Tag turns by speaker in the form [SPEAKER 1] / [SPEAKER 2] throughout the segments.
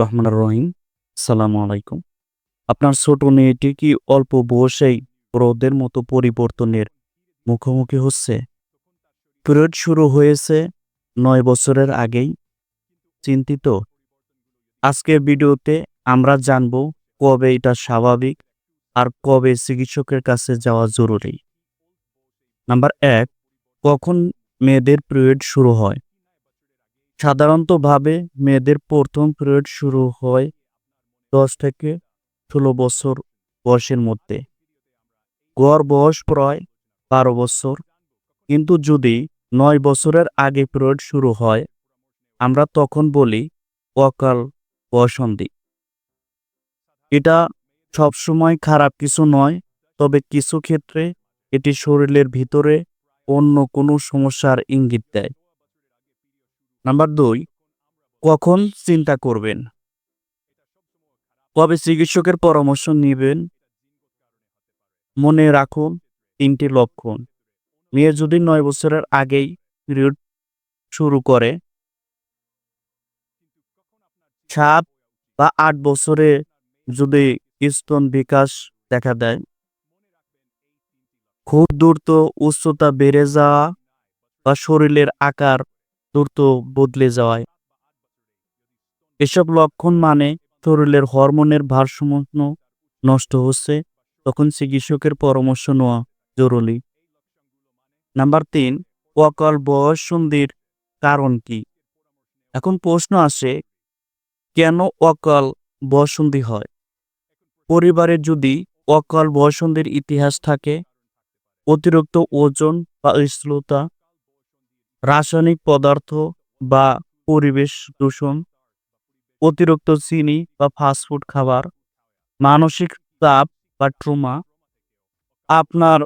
[SPEAKER 1] রহমান রহিম, সালাম আলাইকুম। আপনার ছোট মেয়েটি কি অল্প বয়সেই বড়দের মতো পরিবর্তনের মুখোমুখি হচ্ছে? পিরিয়ড শুরু হয়েছে নয় বছরের আগেই। চিন্তিত? আজকের ভিডিওতে আমরা জানব কবে এটা স্বাভাবিক আর কবে চিকিৎসকের কাছে যাওয়া জরুরি। নাম্বার এক, কখন মেয়েদের পিরিয়ড শুরু হয়? সাধারণতভাবে মেয়েদের প্রথম পিরিয়ড শুরু হয় দশ থেকে ষোলো বছর বয়সের মধ্যে। গড় বয়স প্রায় বারো বছর। কিন্তু যদি নয় বছরের আগে পিরিয়ড শুরু হয়, আমরা তখন বলি অকাল বয়সন্ধি। এটা সবসময় খারাপ কিছু নয়, তবে কিছু ক্ষেত্রে এটি শরীরের ভিতরে অন্য কোনো সমস্যার ইঙ্গিত দেয়। নাম্বার দুই, কখন চিন্তা করবেন? কবে চিকিৎসকের পরামর্শ নেবেন? মনে রাখুন, তিনটি লক্ষণ। মেয়ে যদি নয় বছরের আগেই পিরিয়ড শুরু করে, সাত বা আট বছরে যদি স্তন বিকাশ দেখা দেয়, খুব দ্রুত উচ্চতা বেড়ে যাওয়া বা শরীরের আকার দ্রুত বদলে যাওয়ায়। এসব লক্ষণ মানে শরীরের হরমোনের ভারসাম্য নষ্ট হচ্ছে, তখন চিকিৎসকের পরামর্শ নেওয়া জরুরি। নাম্বার তিন, অকাল বয়স সন্ধির কারণ কি? এখন প্রশ্ন আসে, কেন অকাল বয়সন্ধি হয়? পরিবারে যদি অকাল বয়সন্ধির ইতিহাস থাকে, অতিরিক্ত ওজন বা স্থূলতা রাসায়নিক পদার্থ বা পরিবেশ দূষণ, অতিরিক্ত চিনি বা ফাস্টফুড খাবার, মানসিক চাপ বা ট্রুমা আপনার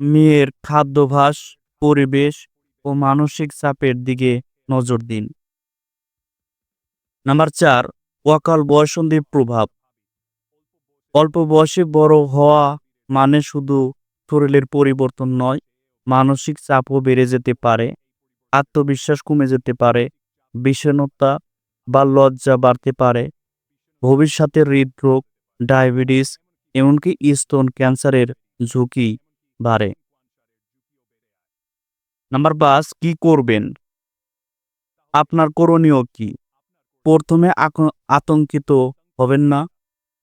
[SPEAKER 1] মেয়ের খাদ্যাভ্যাস, পরিবেশ ও মানসিক চাপের দিকে নজর দিন। নাম্বার চার, অকাল বয়সন্ধির প্রভাব। অল্প বয়সে বড় হওয়া মানে শুধু শরীরের পরিবর্তন নয়, মানসিক চাপও বেড়ে যেতে পারে। আত্মবিশ্বাস কমে যেতে পারে, বিষণ্ণতা বা লজ্জা বাড়তে পারে ভবিষ্যতে হৃদরোগ, ডায়াবেটিস এমনকি স্তন ক্যান্সারের ঝুঁকি বাড়ে। নাম্বার পাঁচ, কি করবেন? আপনার করণীয় কি? প্রথমে আতঙ্কিত হবেন না,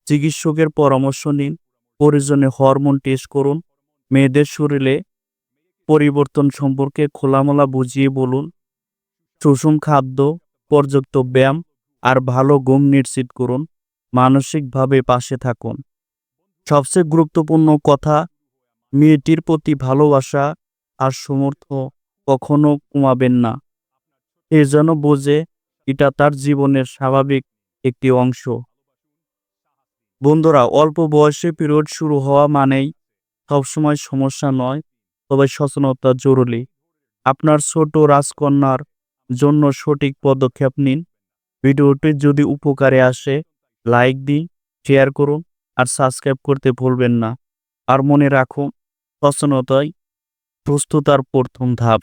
[SPEAKER 1] চিকিৎসকের পরামর্শ নিন, প্রয়োজনে হরমোন টেস্ট করুন, মেয়েদের শরীরে পরিবর্তন সম্পর্কে খোলামেলা বুঝিয়ে বলুন। সুষম খাদ্য, পর্যাপ্ত ব্যায়াম আর ভালো ঘুম নিশ্চিত করুন। মানসিকভাবে পাশে থাকুন। সবচেয়ে গুরুত্বপূর্ণ কথা, মেয়েটির প্রতি ভালোবাসা আর সমর্থ কখনো কমাবেন না। এ যেন বোঝে, এটা তার জীবনের স্বাভাবিক একটি অংশ। বন্ধুরা, অল্প বয়সে পিরিয়ড শুরু হওয়া মানেই সবসময় সমস্যা নয়। তবে সচেতনতা জরুরি। আপনার ছোট রাজকন্যার জন্য সঠিক পদক্ষেপ নিন। ভিডিওটি যদি উপকারে আসে, লাইক দিন, শেয়ার করুন, আর সাবস্ক্রাইব করতে ভুলবেন না। আর মনে রাখুন, সচেতনতাই সুস্থতার প্রথম ধাপ।